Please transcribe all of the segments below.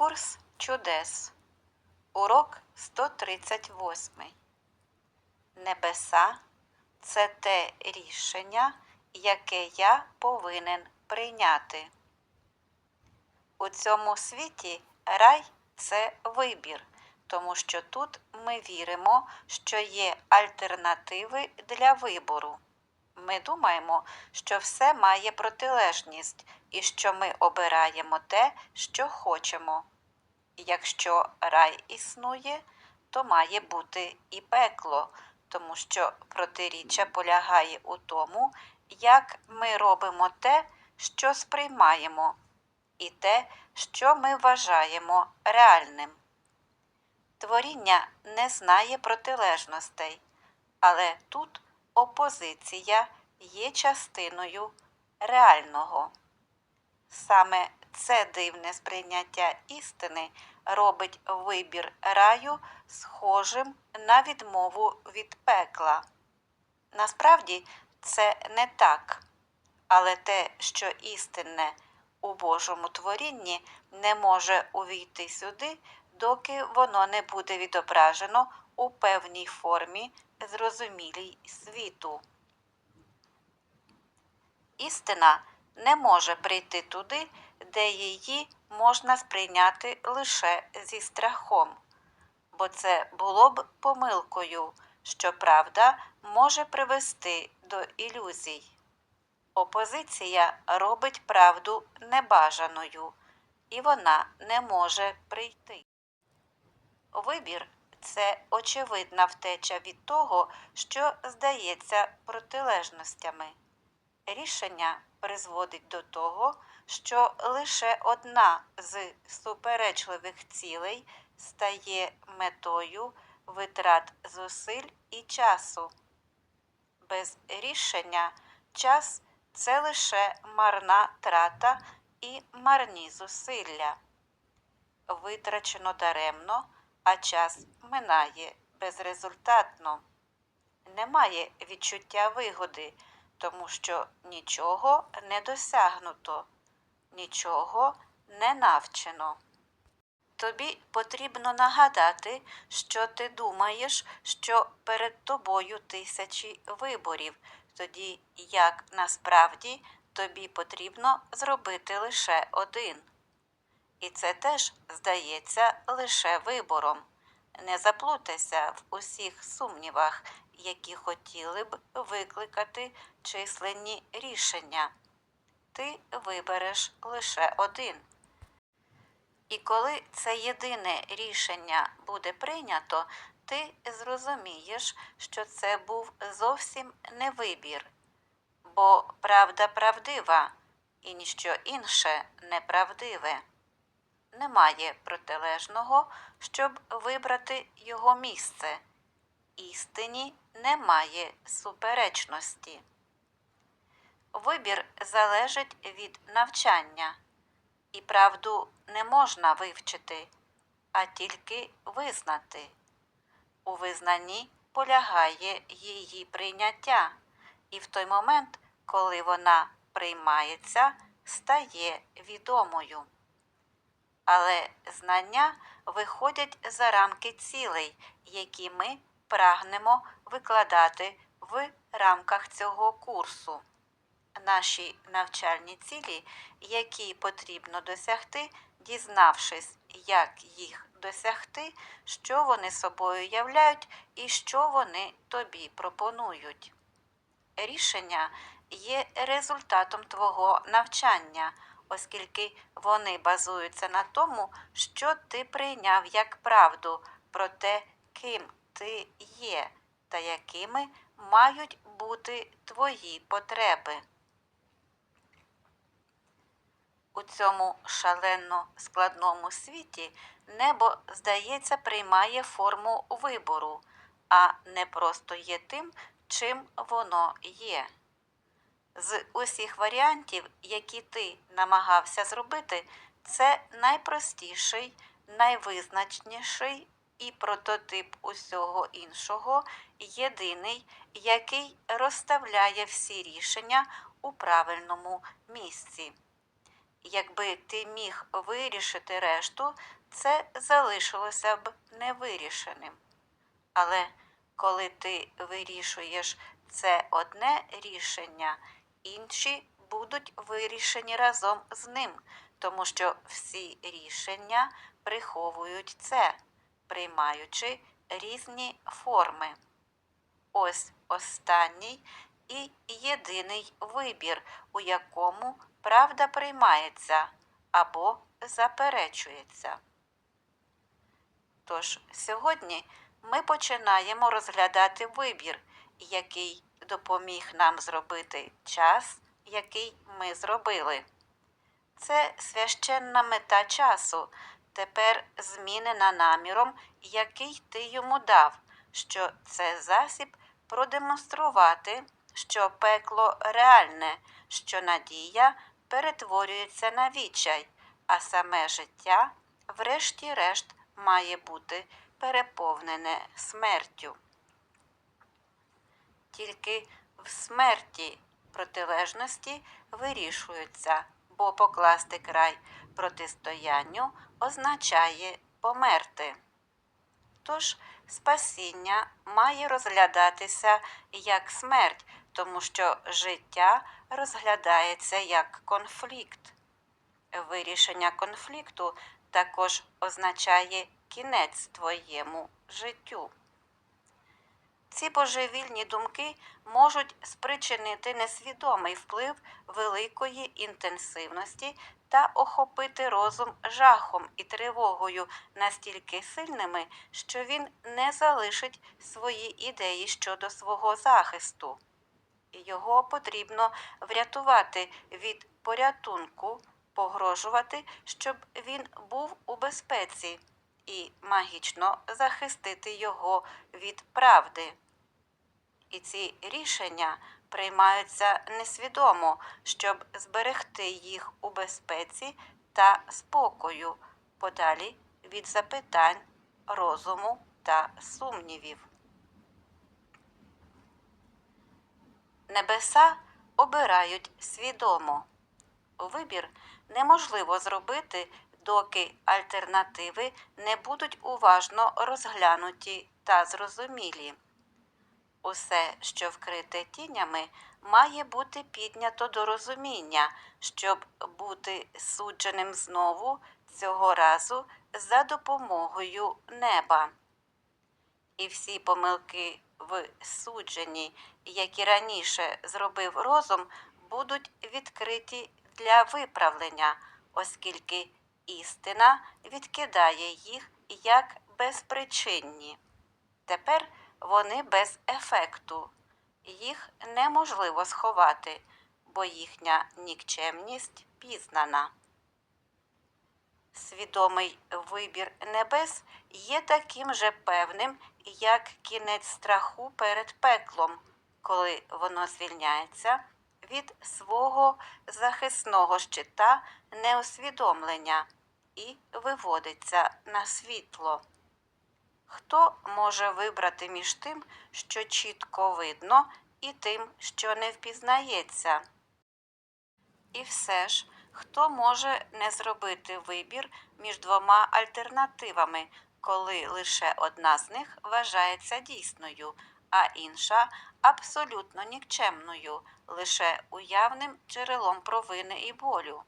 Курс чудес. Урок 138. Небеса це те рішення, яке я повинен прийняти. У цьому світі рай це вибір, тому що тут ми віримо, що є альтернативи для вибору. Ми думаємо, що все має протилежність і що ми обираємо те, що хочемо. Якщо рай існує, то має бути і пекло, тому що протиріччя полягає у тому, як ми робимо те, що сприймаємо, і те, що ми вважаємо реальним. Творіння не знає протилежностей, але тут опозиція є частиною реального. Саме це дивне сприйняття істини робить вибір раю схожим на відмову від пекла. Насправді це не так, але те, що істинне у Божому творінні не може увійти сюди, доки воно не буде відображено у певній формі, зрозумілій світу. Істина не може прийти туди, де її можна сприйняти лише зі страхом, бо це було б помилкою, що правда може привести до ілюзій. Опозиція робить правду небажаною, і вона не може прийти. Вибір це очевидна втеча від того, що здається протилежностями. Рішення призводить до того, що лише одна з суперечливих цілей стає метою витрат зусиль і часу. Без рішення час це лише марна трата і марні зусилля. Витрачено даремно, а час минає безрезультатно. Немає відчуття вигоди, тому що нічого не досягнуто, нічого не навчено. Тобі потрібно нагадати, що ти думаєш, що перед тобою тисячі виборів, тоді як насправді тобі потрібно зробити лише один. І це теж здається лише вибором. Не заплутайся в усіх сумнівах, які хотіли б викликати численні рішення. Ти вибереш лише один. І коли це єдине рішення буде прийнято, ти зрозумієш, що це був зовсім не вибір, бо правда правдива і ніщо інше неправдиве. Немає протилежного, щоб вибрати його місце. Істині немає суперечності. Вибір залежить від навчання, і правду не можна вивчити, а тільки визнати. У визнанні полягає її прийняття, і в той момент, коли вона приймається, стає відомою. Але знання виходять за рамки цілей, які ми прагнемо викладати в рамках цього курсу. Наші навчальні цілі, які потрібно досягти, дізнавшись, як їх досягти, що вони собою являють і що вони тобі пропонують. Рішення є результатом твого навчання, оскільки вони базуються на тому, що ти прийняв як правду про те, ким ти є та якими мають бути твої потреби. У цьому шалено складному світі небо, здається, приймає форму вибору, а не просто є тим, чим воно є. З усіх варіантів, які ти намагався зробити, це найпростіший, найвизначніший і прототип усього іншого, єдиний, який розставляє всі рішення у правильному місці. Якби ти міг вирішити решту, це залишилося б невирішеним. Але коли ти вирішуєш це одне рішення, інші будуть вирішені разом з ним, тому що всі рішення приховують це, приймаючи різні форми. Ось останній і єдиний вибір, у якому правда приймається або заперечується. Тож сьогодні ми починаємо розглядати вибір, який допоміг нам зробити час, який ми зробили. Це священна мета часу, тепер змінена наміром, який ти йому дав, що це засіб продемонструвати, що пекло реальне, що надія перетворюється на відчай, а саме життя, врешті-решт, має бути переповнене смертю. Тільки в смерті протилежності вирішуються, бо покласти край протистоянню означає померти. Тож спасіння має розглядатися як смерть, тому що життя розглядається як конфлікт. Вирішення конфлікту також означає кінець твоєму життю. Ці божевільні думки можуть спричинити несвідомий вплив великої інтенсивності та охопити розум жахом і тривогою настільки сильними, що він не залишить свої ідеї щодо свого захисту. Його потрібно врятувати від порятунку, погрожувати, щоб він був у безпеці, і магічно захистити його від правди. І ці рішення приймаються несвідомо, щоб зберегти їх у безпеці та спокою, подалі від запитань, розуму та сумнівів. Небеса обирають свідомо. Вибір неможливо зробити, доки альтернативи не будуть уважно розглянуті та зрозумілі. Усе, що вкрите тінями, має бути піднято до розуміння, щоб бути судженим знову цього разу за допомогою неба. І всі помилки в судженні, які раніше зробив розум, будуть відкриті для виправлення, оскільки істина відкидає їх як безпричинні. Тепер вони без ефекту. Їх неможливо сховати, бо їхня нікчемність пізнана. Свідомий вибір небес є таким же певним, як кінець страху перед пеклом, коли воно звільняється від свого захисного щита неусвідомлення і виводиться на світло. Хто може вибрати між тим, що чітко видно, і тим, що не впізнається? І все ж, хто може не зробити вибір між двома альтернативами, коли лише одна з них вважається дійсною, а інша абсолютно нікчемною, лише уявним джерелом провини і болю?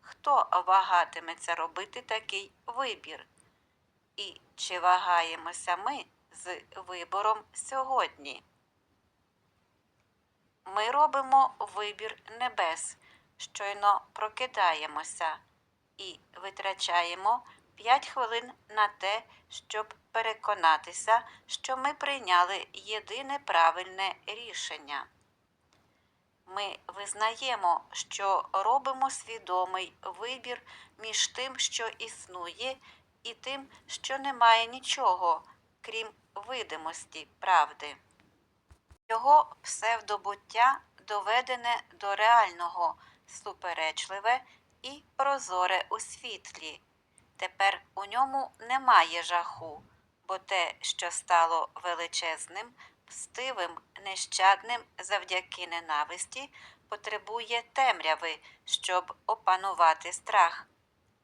Хто вагатиметься робити такий вибір? І чи вагаємося ми з вибором сьогодні? Ми робимо вибір небес, щойно прокидаємося і витрачаємо 5 хвилин на те, щоб переконатися, що ми прийняли єдине правильне рішення. Ми визнаємо, що робимо свідомий вибір між тим, що існує, і тим, що немає нічого, крім видимості правди. Його псевдобуття доведене до реального, суперечливе і прозоре у світлі. Тепер у ньому немає жаху, бо те, що стало величезним, мстивим, нещадним завдяки ненависті, потребує темряви, щоб опанувати страх.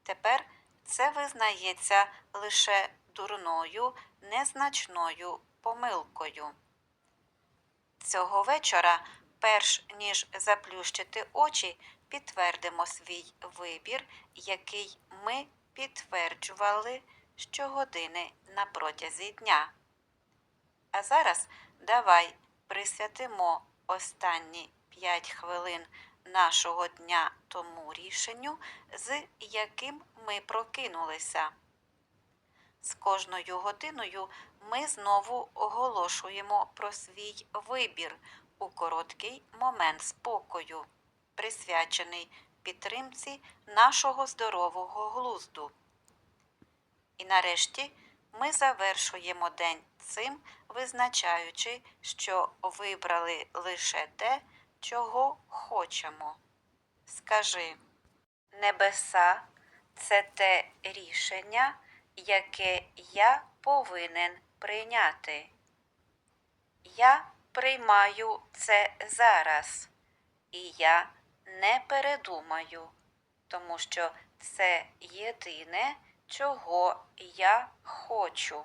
Тепер це визнається лише дурною, незначною помилкою. Цього вечора, перш ніж заплющити очі, підтвердимо свій вибір, який ми підтверджували щогодини на протязі дня. А зараз давай присвятимо останні 5 хвилин нашого дня тому рішенню, з яким ми прокинулися. З кожною годиною ми знову оголошуємо про свій вибір у короткий момент спокою, присвячений підтримці нашого здорового глузду. І нарешті ми завершуємо день цим, визначаючи, що вибрали лише те, чого хочемо. Скажи, небеса це те рішення, яке я повинен прийняти. Я приймаю це зараз, і я не передумаю, тому що це єдине, чого я хочу.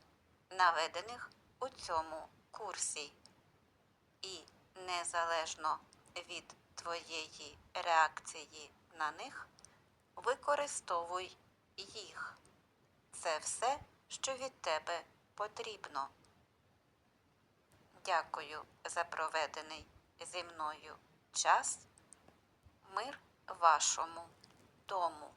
наведених у цьому курсі. І незалежно від твоєї реакції на них, використовуй їх. Це все, що від тебе потрібно. Дякую за проведений зі мною час. Мир вашому дому.